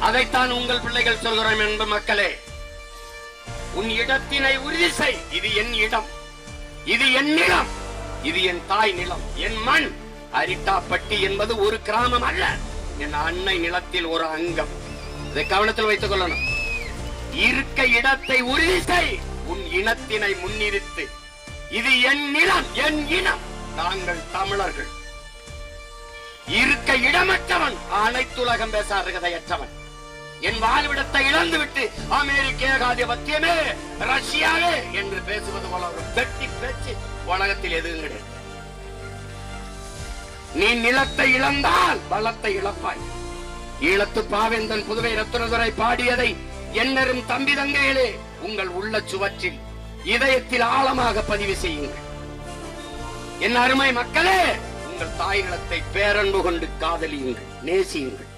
அதைத்தான் உங்கள் பிள்ளைகள் சொல்கிறோம் என்பது மக்களே. உன் இடத்தினை உறுதி செய். இது என் இடம். இது என் நிலம். இது என் தாய் நிலம். என் மண். அரிட்டாப்பட்டி என்பது ஒரு கிராமம் அல்ல. என் அன்னை நிலத்தில் ஒரு அங்கம். இதை கவனத்தில் வைத்துக் கொள்ளணும். இருக்க இடத்தை உறுதி செய். உன் இனத்தினை முன்னிறுத்து. இது என் நிலம். என் இனம். நாங்கள் தமிழர்கள். இருக்க இடமற்றவன். அனைத்துலகம் பேச அருகதையற்றவன் என் வாழ்விடத்தை இழந்துவிட்டு அமெரிக்க ஏகாதிபத்தியமே ரஷ்யாவே என்று பேசுவது போல ஒரு வெட்டி பேச்சு உலகத்தில் எதுவும் கிடையாது நீ நிலத்தை இழந்தால் பலத்தை இழப்பாய். ஈழத்து பாவேந்தன் புதுவை ரத்னதுரை பாடியதை என்னரும் தம்பி தங்கைகளே உங்கள் உள்ள சுவற்றில் இதயத்தில் ஆழமாக பதிவு செய்யுங்கள். என் அருமை மக்களே உங்கள் தாய் நிலத்தை பேரன்பு கொண்டு காதலியுங்கள் நேசியுங்கள்.